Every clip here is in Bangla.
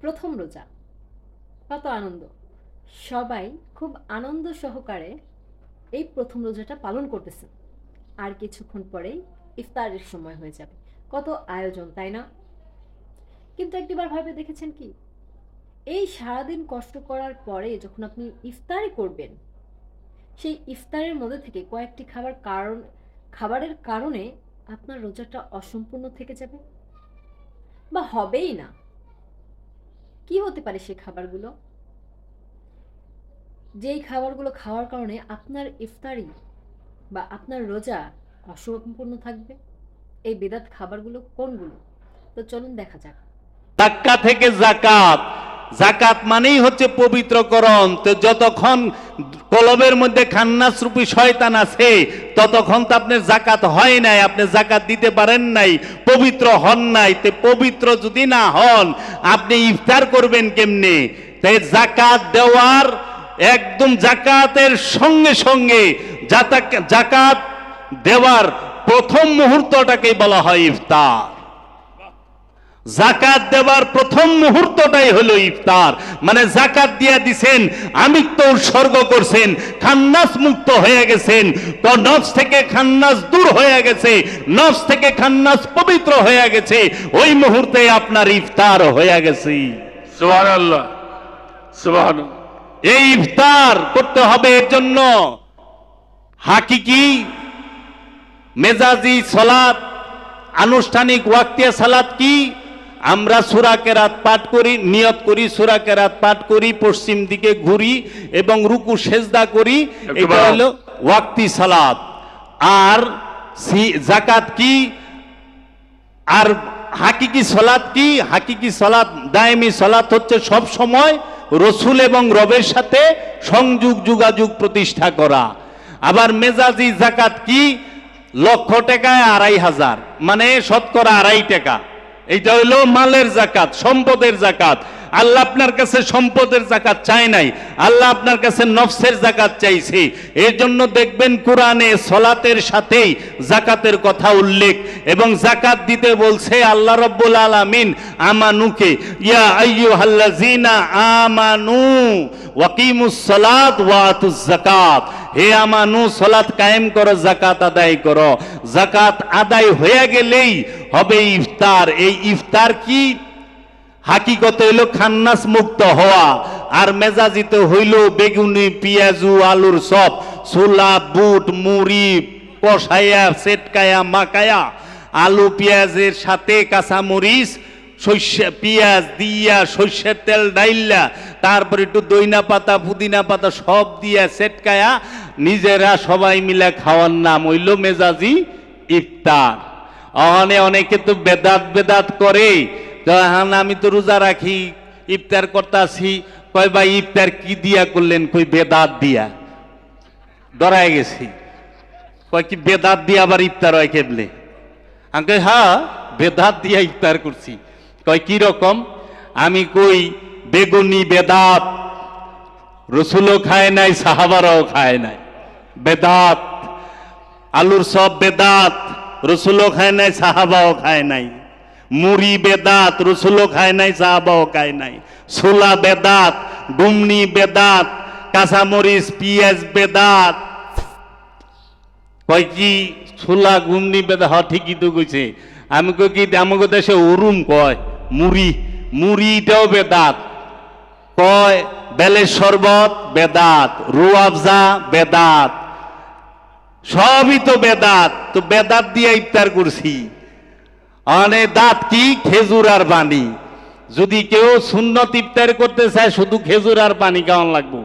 প্রথম রোজা। কত আনন্দ। সবাই খুব আনন্দ সহকারে এই প্রথম রোজাটা পালন করতেছেন আর কিছুক্ষণ পরেই ইফতারের সময় হয়ে যাবে। কত আয়োজন, তাই না? কিন্তু একটিবার ভাবে দেখেছেন কি? এই সারাদিন কষ্ট করার পরে যখন আপনি ইফতারি করবেন, সেই ইফতারের মধ্যে থেকে কয়েকটি খাবার কারণ, খাবারের কারণে আপনার রোজাটা অসম্পূর্ণ থেকে যাবে। বা হবেই না। কি হতে পারে সেই খাবারগুলো? যেই খাবারগুলো খাওয়ার কারণে আপনার ইফতারি বা আপনার রোজা অসম্পূর্ণ থাকবে। এই বেদাত খাবারগুলো কোনগুলো? তো চলুন দেখা যাক। টাক্কা থেকে জাকাত জাকাত মানেই হচ্ছে পবিত্রকরণ। তো যতক্ষণ কলবের মধ্যে খান্নাস রূপী শয়তান আছে, ততক্ষণ তো আপনার জাকাত হয় নাই, আপনি জাকাত দিতে পারেন নাই। পবিত্র হন নাই, তে পবিত্র যদি না হন, আপনি ইফতার করবেন কেমনে? তাই জাকাত দেওয়ার, একদম জাকাতের সঙ্গে সঙ্গে জাকাত দেওয়ার প্রথম মুহূর্তটাকেই বলা হয় ইফতার। জাকাত দেওয়ার প্রথম মুহূর্তটাই হলো ইফতার। মানে জাকাত দিয়া দিছেন আমিত্ব উৎসর্গ করছেন খান্নাস মুক্ত হয়ে গেছেন তো নফস থেকে খান্নাস দূর হয়ে গেছে নফস থেকে খান্নাস পবিত্র হয়ে গেছে ওই মুহূর্তে আপনার ইফতার হয়ে গেছে। সুবহান আল্লাহ সুবহান এই ইফতার করতে হবে এর জন্য। হাকিকি মেজাজি সালাত আনুষ্ঠানিক ওয়াক্তিয়া সালাত কি? আমরা সুরা কেরাত পাঠ করি নিয়ত করি সুরা কেরাত পাঠ করি পশ্চিম দিকে ঘুরি এবং রুকু সেজদা করি এটা হলো ওয়াক্তি সালাত। আর জাকাত কি? আর হাকিকি সলাৎ কি? হাকিকি সলাৎ দায়মি সলাৎ হচ্ছে সব সময় রসুল এবং রবের সাথে সংযোগ যোগাযোগ প্রতিষ্ঠা করা। আবার মেজাজি জাকাত কি? লক্ষ টাকায় আড়াই হাজার মানে শতকরা আড়াই টাকা। এইটা হইল মালের জাকাত সম্পদের জাকাত। আল্লাহ আপনার কাছে সম্পদের জাকাত চায় নাই, আল্লাহ আপনার কাছে নফসের জাকাত চাইছে। এর জন্য দেখবেন কোরআনে সলাতের সাথেই জাকাতের কথা উল্লেখ এবং জাকাত দিতে বলছে আল্লাহ রব্বুল আলামিন, আমানুকে, ইয়া আইয়ুহাল্লাযিনা আমানু ওয়াকিমুস সালাত ওয়া আতুজ জাকাত হে আমানু সালাত কায়েম করো জাকাত আদায় করো। জাকাত আদায় হয়ে গেলেই হবে ইফতার। এই ইফতার কি? হাকিকত হইল খান্নাস মুক্ত হওয়া, আর মেজাজিত হইল বেগুনি, পেঁয়াজু, আলুর সব, ছোলা, বুট, মুড়ি কষাইয়া সেটকায়া, মাকায়া, আলু, পেঁয়াজের সাথে কাঁচা মরিচ সর্ষে, পেঁয়াজ দিয়া সর্ষের তেল ডাইল্লা, তারপর একটু দইনা পাতা, পুদিনা পাতা সব দিয়া সেটকায়া, নিজেরা সবাই মিলে খাওয়ার নাম হইল মেজাজি ইফতার। অনে অনেকে তো বেদাত বেদাত করে এখন আমি তো রোজা রাখি, ইফতার করতাছি। কয়, ভাই, ইফতার কি দিয়া করলেন? কই, বেদাত দিয়া। ডরায় গেছি। কয়, কি বেদাত দিয়া আবার ইফতার হয় কেবলে আমি হ্যাঁ বেদাত দিয়া ইফতার করছি। কয়, কি রকম? আমি কই, বেগুনি বেদাত, রসুলও খায় নাই, সাহাবারাও খায় নাই। বেদাত, আলুর সব বেদাত, রসুলও খায় নাই, সাহাবাও খায় নাই। মুড়ি বেদাত, রসুলও খায় নাই, সাহাবাও খায় নাই। ছোলা বেদাত গুমনি বেদাত, কাঁচামরিচ, পিঁয়াজ বেদাত। কয় কি, ছোলা, গুমনি বেদা হ ঠিকই তো কইছে। আমি কই কি, আমাকে দেশে উরুম কয়, মুড়ি, মুড়িটাও বেদাত। কয়, বেলের শরবত, বেদাত রুয়াবজা বেদাত। সবই তো বেদাত তো বেদাত দিয়ে ইফতার করছি। অনে দাঁত কি? খেজুর আর পানি যদি কেউ সুন্নত ইফতার করতে চায়, শুধু খেজুর আর পানি খাওয়ান লাগবো।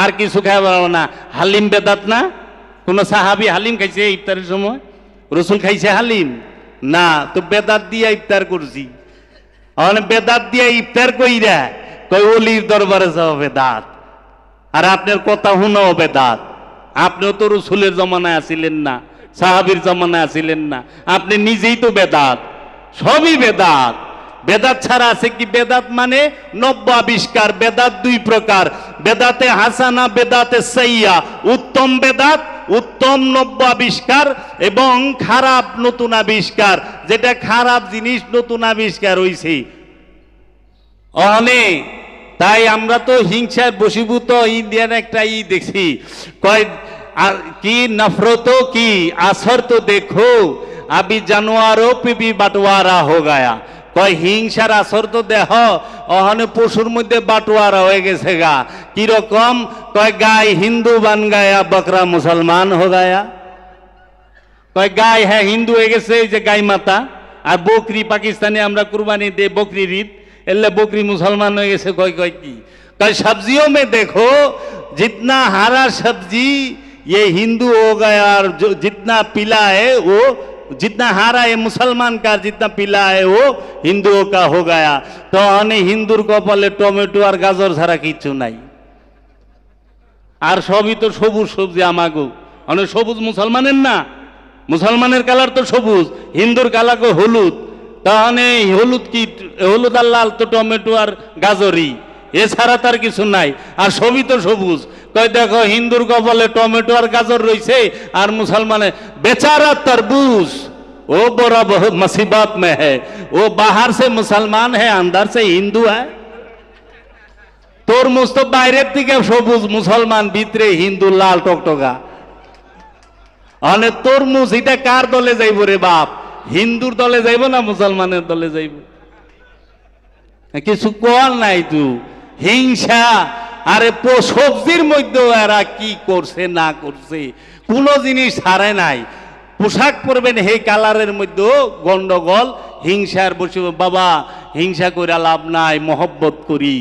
আর কিছু খাওয়া পারব না। হালিম বেদাত না? কোন সাহাবি হালিম খাইছে ইফতারের সময়? রসুল খাইছে হালিম? না, তো বেদাত দিয়ে ইফতার করছি। অনে বেদাত দিয়ে ইফতার কইরা কই অলির দরবারে যাওয়া বেদাত আর আপনার কথা শুনাও বেদাত আপনিও তো রসুলের জমানায় আসিলেন না, সাহাবির জমানায় আসিলেন না। আপনি নিজেই তো বেদাত সবই বেদাত। বেদাত ছাড়া আছে কি বেদাত মানে? নব্য আবিষ্কার, বেদাত দুই প্রকার। বেদাতে হাসানা, বেদাতে সাইয়া। উত্তম বেদাত, উত্তম নব্য আবিষ্কার এবং খারাপ নতুন আবিষ্কার। যেটা খারাপ জিনিস নতুন আবিষ্কার হইছে। অনে তাই আমরা তো হিংসায় বসীভূত ইন্ডিয়ান একটা ই দেখছি। কয় কি নফরত কি? আসর তো দেখো। আবি জানোয়ারও পিপি বাটোয়ারা হো গায়া কয় হিংসার আসর তো দেহ অহনে পশুর মধ্যে বাটোয়ারা হয়ে গেছে গা কিরকম কয় গায় হিন্দু বান গায়া বকরা মুসলমান হো গায়া কয় গায় হ্যাঁ হিন্দু হয়ে গেছে এই যে গাই মাতা আর বকরি পাকিস্তানে আমরা কুরবানি দে বকরি ঈদ এলে বকরি মুসলমান হয়ে গেছে কয় কয় কি कई सब्जियों में देखो जितना हरा सब्जी ये हिंदू हो गया और जो जितना पीला है वो जितना हरा है मुसलमान का जितना पीला है वो हिंदुओं का हो गया तो अने हिंदुर কপালে টমেটো আর গাজর ছাড়া কিচ্ছু নাই আর সবই তো সবুজ সবজি আমাগো অনেক সবুজ মুসলমানের না মুসলমানের কালার তো সবুজ হিন্দুর কালার হলুদ তাহলে হলুদ কি হলুদ আর লাল তো টমেটো আর গাজরি এছাড়া তার কিছু নাই আর সবই তো সবুজ কয় দেখো হিন্দুর কপালে টমেটো আর গাজর রয়েছে আর মুসলমানে বেচারা তরবুজ ও বড়া বহুত মুসিবত में है वो बाहर से मुसलमान है अंदर से हिंदू है তরমুজ তো বাইরের থেকে সবুজ মুসলমান ভিতরে হিন্দু লাল টকটকা অনে তরমুজ এটা কার দলে যাইব রে বাপ হিন্দুর দলে যাইব না মুসলমানের দলে যাইব কিছু কর নাই তু হিংসা আরে সবজির মধ্যেও এরা কি করছে, না করছে? কোনো জিনিস হারে নাই। পোশাক পরবেন হে কালারের মধ্যেও গন্ডগোল, হিংসার বসে বাবা, হিংসা করে লাভ নাই, মহব্বত করি।